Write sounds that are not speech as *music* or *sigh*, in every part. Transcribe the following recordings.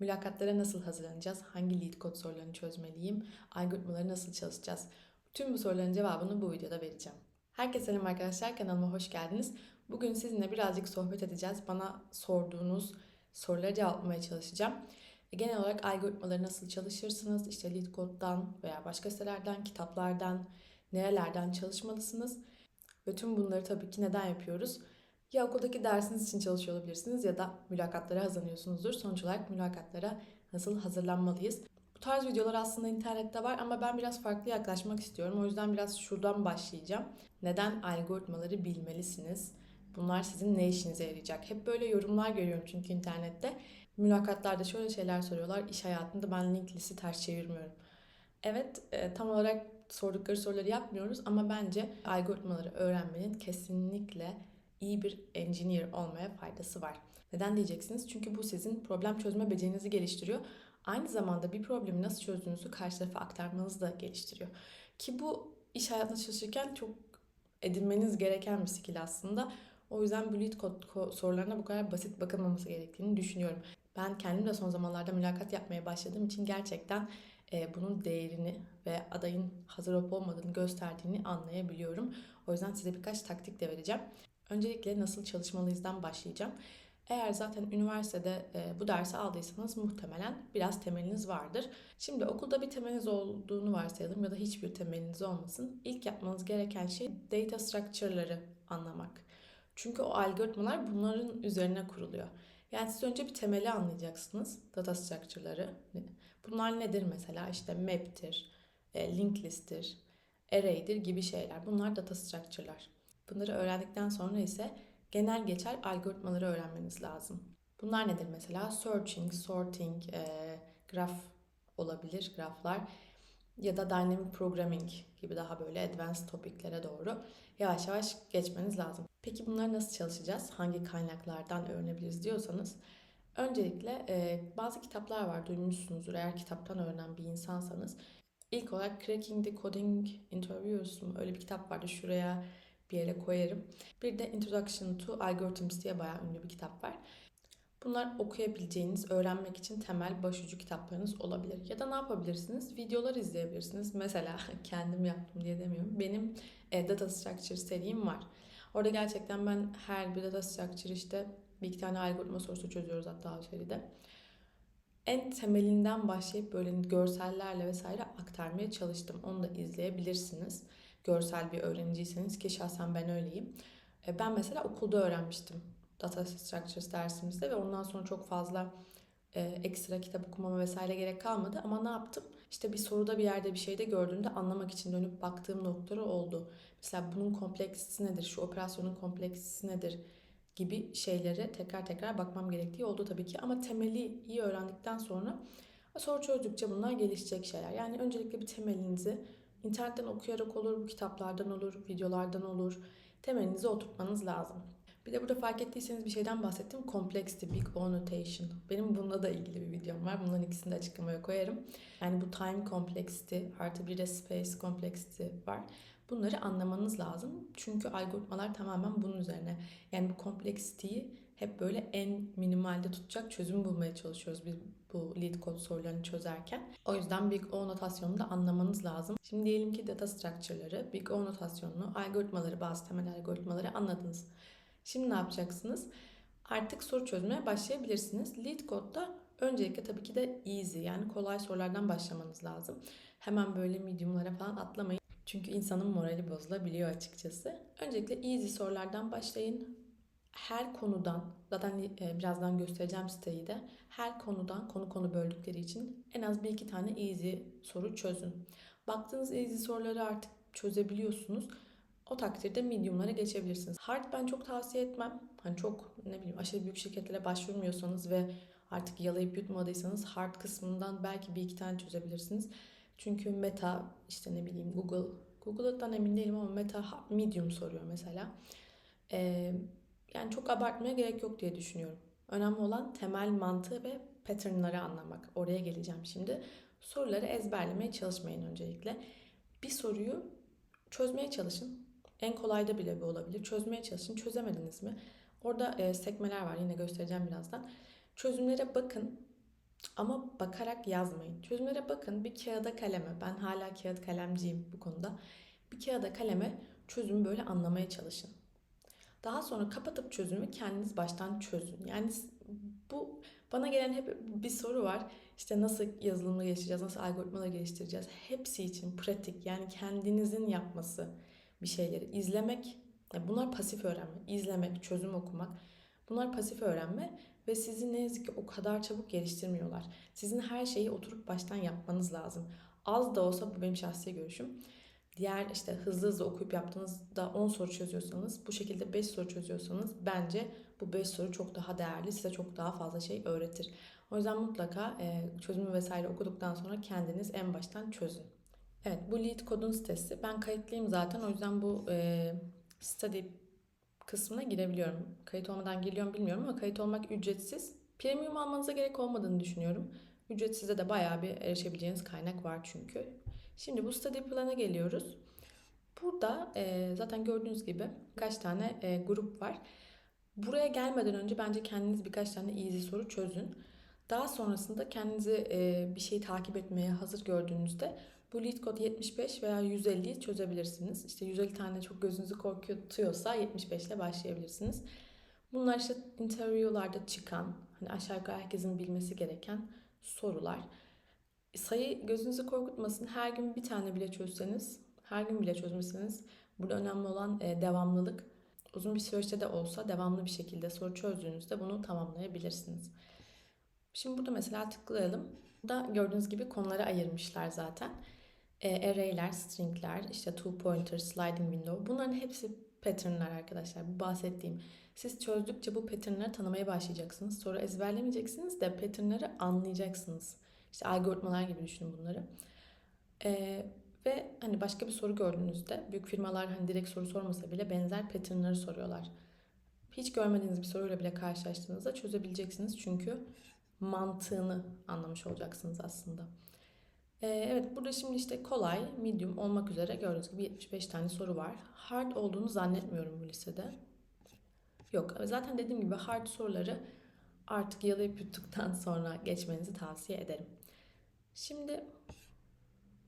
Mülakatlara nasıl hazırlanacağız? Hangi lead kod sorularını çözmeliyim? Algoritmaları nasıl çalışacağız? Tüm bu soruların cevabını bu videoda vereceğim. Herkese selam arkadaşlar. Kanalıma hoş geldiniz. Bugün sizinle birazcık sohbet edeceğiz. Bana sorduğunuz soruları cevaplamaya çalışacağım. Genel olarak algoritmaları nasıl çalışırsınız? İşte lead code'dan veya başka sitelerden, kitaplardan, nerelerden çalışmalısınız? Ve tüm bunları tabii ki neden yapıyoruz? Ya okuldaki dersiniz için çalışıyor olabilirsiniz ya da mülakatlara hazırlanıyorsunuzdur. Sonuç olarak mülakatlara nasıl hazırlanmalıyız? Bu tarz videolar aslında internette var ama ben biraz farklı yaklaşmak istiyorum. O yüzden biraz şuradan başlayacağım. Neden algoritmaları bilmelisiniz? Bunlar sizin ne işinize yarayacak? Hep böyle yorumlar görüyorum çünkü internette. Mülakatlarda şöyle şeyler soruyorlar. İş hayatında ben link listi ters çevirmiyorum. Evet e, tam olarak sordukları soruları yapmıyoruz ama bence algoritmaları öğrenmenin kesinlikle iyi bir engineer olmaya faydası var. Neden diyeceksiniz? Çünkü bu sizin problem çözme becerinizi geliştiriyor. Aynı zamanda bir problemi nasıl çözdüğünüzü karşı tarafa aktarmanızı da geliştiriyor. Ki bu iş hayatında çalışırken çok edinmeniz gereken bir skill aslında. O yüzden bu lead code sorularına bu kadar basit bakılmaması gerektiğini düşünüyorum. Ben kendim de son zamanlarda mülakat yapmaya başladığım için gerçekten e, bunun değerini ve adayın hazır olup olmadığını gösterdiğini anlayabiliyorum. O yüzden size birkaç taktik de vereceğim. Öncelikle nasıl çalışmalıyızdan başlayacağım. Eğer zaten üniversitede e, bu dersi aldıysanız muhtemelen biraz temeliniz vardır. Şimdi okulda bir temeliniz olduğunu varsayalım ya da hiçbir temeliniz olmasın. İlk yapmanız gereken şey data structure'ları anlamak. Çünkü o algoritmalar bunların üzerine kuruluyor. Yani siz önce bir temeli anlayacaksınız. Data structure'ları. Bunlar nedir mesela? İşte map'tir, e, link list'tir, array'dir gibi şeyler. Bunlar data structure'lar. Bunları öğrendikten sonra ise genel geçer algoritmaları öğrenmeniz lazım. Bunlar nedir mesela? Searching, sorting, e, graf olabilir, graflar ya da dynamic programming gibi daha böyle advanced topiklere doğru yavaş yavaş geçmeniz lazım. Peki bunları nasıl çalışacağız? Hangi kaynaklardan öğrenebiliriz diyorsanız öncelikle e, bazı kitaplar var duymuşsunuzdur eğer kitaptan öğrenen bir insansanız. İlk olarak Cracking the Coding Interviews mu? Öyle bir kitap vardı. Şuraya bir yere koyarım. Bir de Introduction to Algorithms diye bayağı ünlü bir kitap var. Bunlar okuyabileceğiniz, öğrenmek için temel başucu kitaplarınız olabilir. Ya da ne yapabilirsiniz? Videolar izleyebilirsiniz. Mesela *laughs* kendim yaptım diye demiyorum. Benim e, Data Structure serim var. Orada gerçekten ben her bir Data Structure işte bir iki tane algoritma sorusu çözüyoruz hatta o seride. En temelinden başlayıp böyle görsellerle vesaire aktarmaya çalıştım. Onu da izleyebilirsiniz görsel bir öğreniciyseniz ki şahsen ben öyleyim. E, ben mesela okulda öğrenmiştim Data Structures dersimizde ve ondan sonra çok fazla e, ekstra kitap okumama vesaire gerek kalmadı. Ama ne yaptım? İşte bir soruda bir yerde bir şeyde gördüğümde anlamak için dönüp baktığım noktaları oldu. Mesela bunun kompleksisi nedir? Şu operasyonun kompleksisi nedir? gibi şeylere tekrar tekrar bakmam gerektiği oldu tabii ki. Ama temeli iyi öğrendikten sonra soru çözdükçe bunlar gelişecek şeyler. Yani öncelikle bir temelinizi İnternetten okuyarak olur, bu kitaplardan olur, videolardan olur. Temelinizi oturtmanız lazım. Bir de burada fark ettiyseniz bir şeyden bahsettim. Complexity, Big O Notation. Benim bununla da ilgili bir videom var. Bunların ikisini de açıklamaya koyarım. Yani bu time complexity artı bir de space complexity var. Bunları anlamanız lazım. Çünkü algoritmalar tamamen bunun üzerine. Yani bu kompleksiteyi hep böyle en minimalde tutacak çözüm bulmaya çalışıyoruz biz bu lead code sorularını çözerken. O yüzden Big O notasyonunu da anlamanız lazım. Şimdi diyelim ki data structure'ları, Big O notasyonunu, algoritmaları, bazı temel algoritmaları anladınız. Şimdi ne yapacaksınız? Artık soru çözmeye başlayabilirsiniz. Lead code'da öncelikle tabii ki de easy yani kolay sorulardan başlamanız lazım. Hemen böyle medium'lara falan atlamayın. Çünkü insanın morali bozulabiliyor açıkçası. Öncelikle easy sorulardan başlayın her konudan zaten e, birazdan göstereceğim siteyi de her konudan konu konu böldükleri için en az bir iki tane easy soru çözün. Baktığınız easy soruları artık çözebiliyorsunuz. O takdirde medium'lara geçebilirsiniz. Hard ben çok tavsiye etmem. Hani çok ne bileyim aşırı büyük şirketlere başvurmuyorsanız ve artık yalayıp yutmadıysanız hard kısmından belki bir iki tane çözebilirsiniz. Çünkü Meta işte ne bileyim Google Google'dan emin değilim ama Meta Medium soruyor mesela. Ee, yani çok abartmaya gerek yok diye düşünüyorum. Önemli olan temel mantığı ve patternları anlamak. Oraya geleceğim şimdi. Soruları ezberlemeye çalışmayın öncelikle. Bir soruyu çözmeye çalışın. En kolay da bile bu olabilir. Çözmeye çalışın. Çözemediniz mi? Orada e, sekmeler var. Yine göstereceğim birazdan. Çözümlere bakın. Ama bakarak yazmayın. Çözümlere bakın bir kağıda kaleme. Ben hala kağıt kalemciyim bu konuda. Bir kağıda kaleme çözümü böyle anlamaya çalışın. Daha sonra kapatıp çözümü kendiniz baştan çözün. Yani bu bana gelen hep bir soru var. İşte nasıl yazılımı geliştireceğiz, nasıl algoritmaları geliştireceğiz. Hepsi için pratik yani kendinizin yapması bir şeyleri izlemek. Yani bunlar pasif öğrenme. İzlemek, çözüm okumak. Bunlar pasif öğrenme ve sizi ne yazık ki o kadar çabuk geliştirmiyorlar. Sizin her şeyi oturup baştan yapmanız lazım. Az da olsa bu benim şahsi görüşüm. Diğer işte hızlı hızlı okuyup yaptığınızda 10 soru çözüyorsanız, bu şekilde 5 soru çözüyorsanız bence bu 5 soru çok daha değerli, size çok daha fazla şey öğretir. O yüzden mutlaka e, çözümü vesaire okuduktan sonra kendiniz en baştan çözün. Evet bu Lead Code'un sitesi. Ben kayıtlıyım zaten o yüzden bu e, study kısmına girebiliyorum. Kayıt olmadan geliyorum bilmiyorum ama kayıt olmak ücretsiz. Premium almanıza gerek olmadığını düşünüyorum. Ücretsize de bayağı bir erişebileceğiniz kaynak var çünkü. Şimdi bu study plan'a geliyoruz. Burada e, zaten gördüğünüz gibi birkaç tane e, grup var. Buraya gelmeden önce bence kendiniz birkaç tane easy soru çözün. Daha sonrasında kendinizi e, bir şeyi takip etmeye hazır gördüğünüzde bu lead code 75 veya 150'yi çözebilirsiniz. İşte 150 tane çok gözünüzü korkutuyorsa 75 ile başlayabilirsiniz. Bunlar işte interview'larda çıkan, hani aşağı yukarı herkesin bilmesi gereken sorular. Sayı gözünüzü korkutmasın. Her gün bir tane bile çözseniz, her gün bile çözmeseniz burada önemli olan e, devamlılık. Uzun bir süreçte de olsa devamlı bir şekilde soru çözdüğünüzde bunu tamamlayabilirsiniz. Şimdi burada mesela tıklayalım. Burada gördüğünüz gibi konulara ayırmışlar zaten. E, array'ler, string'ler, işte two pointer, sliding window. Bunların hepsi pattern'lar arkadaşlar. Bu bahsettiğim. Siz çözdükçe bu pattern'ları tanımaya başlayacaksınız. Sonra ezberlemeyeceksiniz de pattern'ları anlayacaksınız. İşte algoritmalar gibi düşünün bunları. E, ve hani başka bir soru gördüğünüzde büyük firmalar hani direkt soru sormasa bile benzer pattern'ları soruyorlar. Hiç görmediğiniz bir soruyla bile karşılaştığınızda çözebileceksiniz. Çünkü mantığını anlamış olacaksınız aslında. Ee, evet burada şimdi işte kolay, medium olmak üzere gördüğünüz gibi 75 tane soru var. Hard olduğunu zannetmiyorum bu listede. Yok zaten dediğim gibi hard soruları artık yalayıp yuttuktan *laughs* sonra geçmenizi tavsiye ederim. Şimdi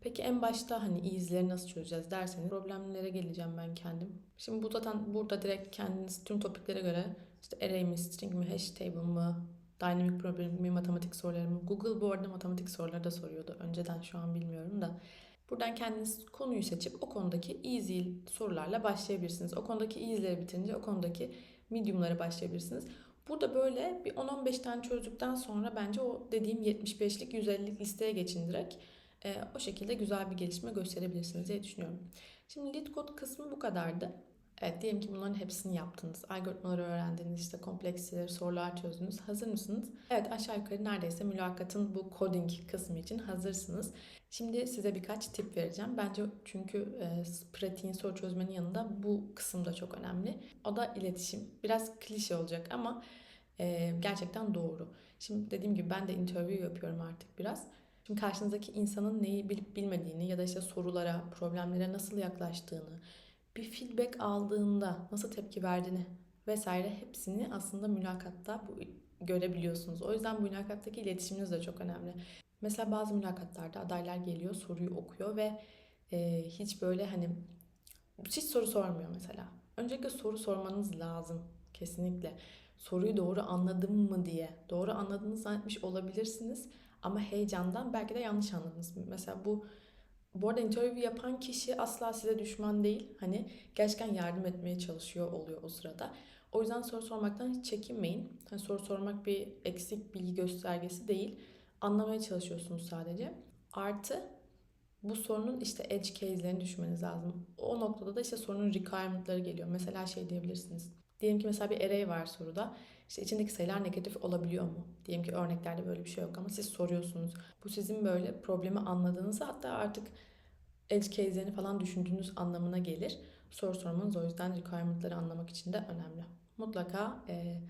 peki en başta hani easy'leri nasıl çözeceğiz derseniz problemlere geleceğim ben kendim. Şimdi bu zaten burada direkt kendiniz tüm topiklere göre işte array mi, string mi, hash table mı, Dynamic problemi, matematik sorularımı. Google bu arada matematik soruları da soruyordu. Önceden şu an bilmiyorum da. Buradan kendiniz konuyu seçip o konudaki easy sorularla başlayabilirsiniz. O konudaki easy'leri bitirince o konudaki medium'lara başlayabilirsiniz. Burada böyle bir 10-15 tane çözdükten sonra bence o dediğim 75'lik 150'lik listeye geçin direkt. E, o şekilde güzel bir gelişme gösterebilirsiniz diye düşünüyorum. Şimdi lead code kısmı bu kadardı. Evet diyelim ki bunların hepsini yaptınız. Algoritmaları öğrendiniz, işte kompleksleri, sorular çözdünüz. Hazır mısınız? Evet aşağı yukarı neredeyse mülakatın bu coding kısmı için hazırsınız. Şimdi size birkaç tip vereceğim. Bence çünkü e, pratiğin soru çözmenin yanında bu kısım da çok önemli. O da iletişim. Biraz klişe olacak ama e, gerçekten doğru. Şimdi dediğim gibi ben de interview yapıyorum artık biraz. Şimdi karşınızdaki insanın neyi bilip bilmediğini ya da işte sorulara, problemlere nasıl yaklaştığını, bir feedback aldığında nasıl tepki verdiğini vesaire hepsini aslında mülakatta bu görebiliyorsunuz. O yüzden bu mülakattaki iletişiminiz de çok önemli. Mesela bazı mülakatlarda adaylar geliyor, soruyu okuyor ve e, hiç böyle hani hiç soru sormuyor mesela. Öncelikle soru sormanız lazım kesinlikle. Soruyu doğru anladım mı diye. Doğru anladığınızı zannetmiş olabilirsiniz ama heyecandan belki de yanlış anladınız. Mesela bu bu arada interview yapan kişi asla size düşman değil. Hani gerçekten yardım etmeye çalışıyor oluyor o sırada. O yüzden soru sormaktan hiç çekinmeyin. Hani soru sormak bir eksik bilgi göstergesi değil. Anlamaya çalışıyorsunuz sadece. Artı bu sorunun işte edge case'lerini düşmeniz lazım. O noktada da işte sorunun requirement'ları geliyor. Mesela şey diyebilirsiniz. Diyelim ki mesela bir array var soruda. İşte içindeki sayılar negatif olabiliyor mu? Diyelim ki örneklerde böyle bir şey yok ama siz soruyorsunuz. Bu sizin böyle problemi anladığınızı hatta artık edge case'lerini falan düşündüğünüz anlamına gelir. Soru sormanız o yüzden requirement'ları anlamak için de önemli. Mutlaka e,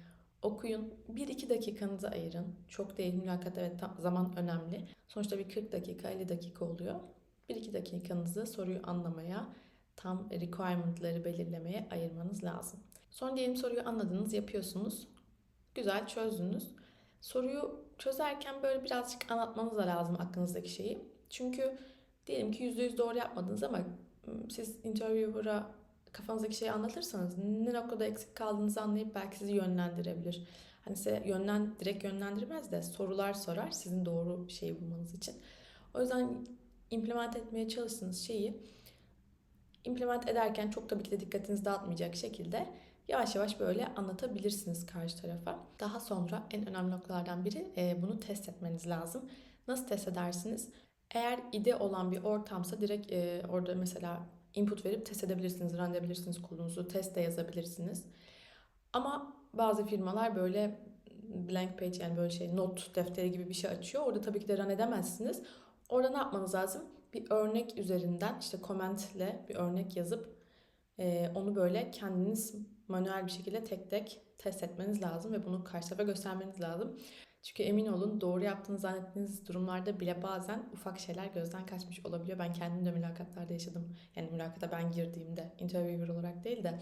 okuyun. 1-2 dakikanızı ayırın. Çok değil mülakat evet zaman önemli. Sonuçta bir 40 dakika 50 dakika oluyor. 1-2 dakikanızı soruyu anlamaya, tam requirement'ları belirlemeye ayırmanız lazım. Sonra diyelim soruyu anladınız, yapıyorsunuz. Güzel çözdünüz. Soruyu çözerken böyle birazcık anlatmanız da lazım aklınızdaki şeyi. Çünkü diyelim ki %100 doğru yapmadınız ama siz interviewer'a kafanızdaki şeyi anlatırsanız ne noktada eksik kaldığınızı anlayıp belki sizi yönlendirebilir. Hani size yönlen, direkt yönlendirmez de sorular sorar sizin doğru şeyi bulmanız için. O yüzden implement etmeye çalıştığınız şeyi implement ederken çok tabii ki de dikkatinizi dağıtmayacak şekilde yavaş yavaş böyle anlatabilirsiniz karşı tarafa. Daha sonra en önemli noktalardan biri e, bunu test etmeniz lazım. Nasıl test edersiniz? Eğer ide olan bir ortamsa direkt e, orada mesela input verip test edebilirsiniz, run edebilirsiniz kodunuzu, test de yazabilirsiniz. Ama bazı firmalar böyle blank page yani böyle şey not defteri gibi bir şey açıyor. Orada tabii ki de run edemezsiniz. Orada ne yapmanız lazım? Bir örnek üzerinden işte komentle bir örnek yazıp e, onu böyle kendiniz manuel bir şekilde tek tek test etmeniz lazım ve bunu karşı tarafa göstermeniz lazım. Çünkü emin olun doğru yaptığınızı zannettiğiniz durumlarda bile bazen ufak şeyler gözden kaçmış olabiliyor. Ben kendim de mülakatlarda yaşadım. Yani mülakata ben girdiğimde interviewer olarak değil de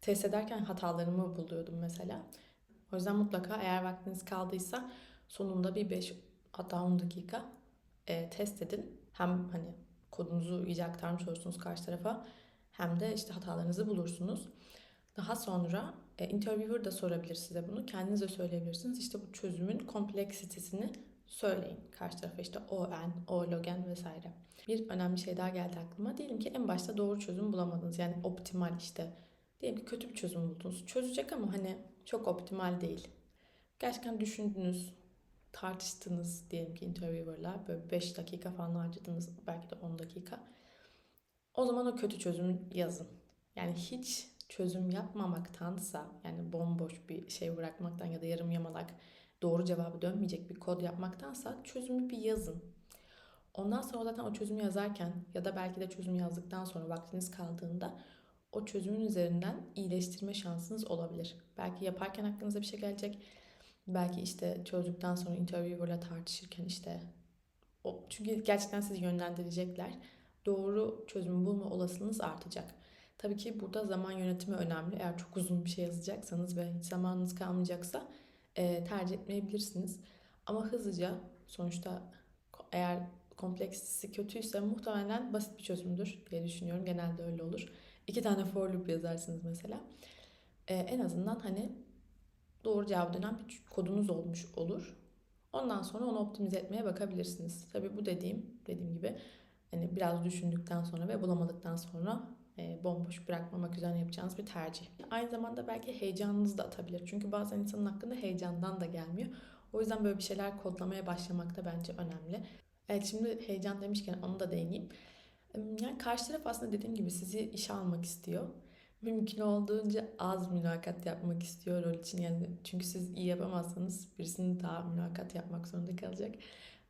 test ederken hatalarımı buluyordum mesela. O yüzden mutlaka eğer vaktiniz kaldıysa sonunda bir 5 hatta 10 dakika e, test edin. Hem hani kodunuzu iyice aktarmış olursunuz karşı tarafa hem de işte hatalarınızı bulursunuz. Daha sonra e, interviewer da sorabilir size bunu. Kendiniz de söyleyebilirsiniz. İşte bu çözümün kompleksitesini söyleyin karşı tarafa işte o n, o logen vesaire. Bir önemli şey daha geldi aklıma. Diyelim ki en başta doğru çözüm bulamadınız. Yani optimal işte. Diyelim ki kötü bir çözüm buldunuz. Çözecek ama hani çok optimal değil. Gerçekten düşündünüz, tartıştınız diyelim ki interviewer'la. Böyle 5 dakika falan harcadınız. Belki de 10 dakika. O zaman o kötü çözümü yazın. Yani hiç çözüm yapmamaktansa yani bomboş bir şey bırakmaktan ya da yarım yamalak doğru cevabı dönmeyecek bir kod yapmaktansa çözümü bir yazın. Ondan sonra zaten o çözümü yazarken ya da belki de çözümü yazdıktan sonra vaktiniz kaldığında o çözümün üzerinden iyileştirme şansınız olabilir. Belki yaparken aklınıza bir şey gelecek. Belki işte çözdükten sonra interviewer'la tartışırken işte o, çünkü gerçekten sizi yönlendirecekler. Doğru çözümü bulma olasılığınız artacak. Tabii ki burada zaman yönetimi önemli. Eğer çok uzun bir şey yazacakssanız ve hiç zamanınız kalmayacaksa e, tercih etmeyebilirsiniz. Ama hızlıca sonuçta eğer kompleksisi kötüyse muhtemelen basit bir çözümdür diye düşünüyorum. Genelde öyle olur. İki tane for loop yazarsınız mesela. E, en azından hani doğru cevabı dönen bir kodunuz olmuş olur. Ondan sonra onu optimize etmeye bakabilirsiniz. Tabii bu dediğim, dediğim gibi hani biraz düşündükten sonra ve bulamadıktan sonra bomboş bırakmamak üzerine yapacağınız bir tercih. Aynı zamanda belki heyecanınız da atabilir. Çünkü bazen insanın hakkında heyecandan da gelmiyor. O yüzden böyle bir şeyler kodlamaya başlamak da bence önemli. Evet şimdi heyecan demişken onu da değineyim. Yani karşı taraf aslında dediğim gibi sizi işe almak istiyor. Mümkün olduğunca az mülakat yapmak istiyor rol için. Yani çünkü siz iyi yapamazsanız birisinin daha mülakat yapmak zorunda kalacak.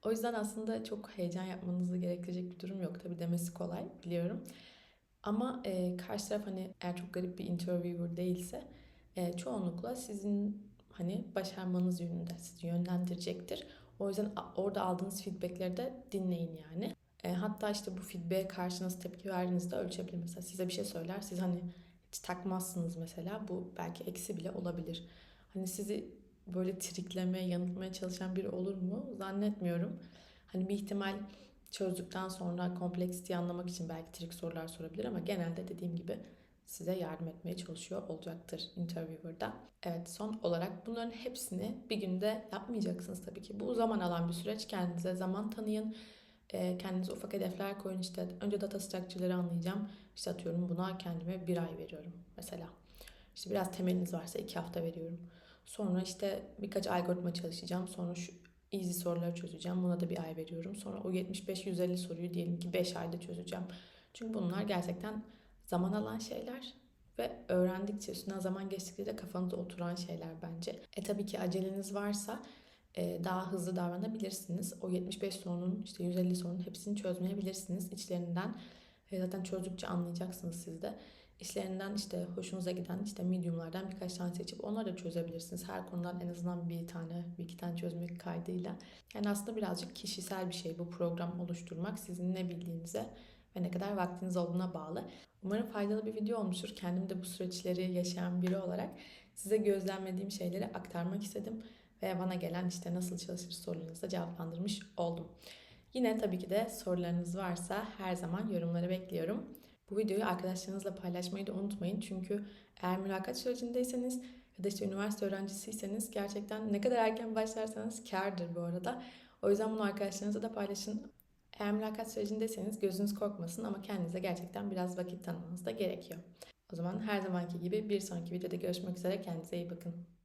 O yüzden aslında çok heyecan yapmanızı gerektirecek bir durum yok. Tabii demesi kolay biliyorum. Ama e, karşı taraf hani eğer çok garip bir interviewer değilse e, çoğunlukla sizin hani başarmanız yönünde sizi yönlendirecektir. O yüzden orada aldığınız feedbackleri de dinleyin yani. E, hatta işte bu feedback'e karşı nasıl tepki verdiğinizde ölçebilir. Mesela size bir şey söyler, siz hani hiç takmazsınız mesela. Bu belki eksi bile olabilir. Hani sizi böyle triklemeye, yanıltmaya çalışan biri olur mu? Zannetmiyorum. Hani bir ihtimal çözdükten sonra kompleksiteyi anlamak için belki trik sorular sorabilir ama genelde dediğim gibi size yardım etmeye çalışıyor olacaktır interviewer'da. Evet son olarak bunların hepsini bir günde yapmayacaksınız tabii ki. Bu zaman alan bir süreç. Kendinize zaman tanıyın. Kendinize ufak hedefler koyun. İşte önce data structure'ları anlayacağım. İşte atıyorum buna kendime bir ay veriyorum mesela. İşte biraz temeliniz varsa iki hafta veriyorum. Sonra işte birkaç algoritma çalışacağım. Sonra şu easy soruları çözeceğim. Buna da bir ay veriyorum. Sonra o 75-150 soruyu diyelim ki 5 ayda çözeceğim. Çünkü bunlar gerçekten zaman alan şeyler ve öğrendikçe üstünden zaman geçtikçe de kafanıza oturan şeyler bence. E tabii ki aceleniz varsa e, daha hızlı davranabilirsiniz. O 75 sorunun işte 150 sorunun hepsini çözmeyebilirsiniz. İçlerinden e, zaten çözdükçe anlayacaksınız siz de. İşlerinden işte hoşunuza giden işte mediumlardan birkaç tane seçip onları da çözebilirsiniz. Her konudan en azından bir tane, bir iki tane çözmek kaydıyla. Yani aslında birazcık kişisel bir şey bu program oluşturmak. Sizin ne bildiğinize ve ne kadar vaktiniz olduğuna bağlı. Umarım faydalı bir video olmuştur. Kendim de bu süreçleri yaşayan biri olarak size gözlemlediğim şeyleri aktarmak istedim. ve bana gelen işte nasıl çalışır sorularınızı cevaplandırmış oldum. Yine tabii ki de sorularınız varsa her zaman yorumları bekliyorum. Bu videoyu arkadaşlarınızla paylaşmayı da unutmayın. Çünkü eğer mülakat sürecindeyseniz ya da işte üniversite öğrencisiyseniz gerçekten ne kadar erken başlarsanız kârdır bu arada. O yüzden bunu arkadaşlarınızla da paylaşın. Eğer mülakat sürecindeyseniz gözünüz korkmasın ama kendinize gerçekten biraz vakit tanımanız da gerekiyor. O zaman her zamanki gibi bir sonraki videoda görüşmek üzere. Kendinize iyi bakın.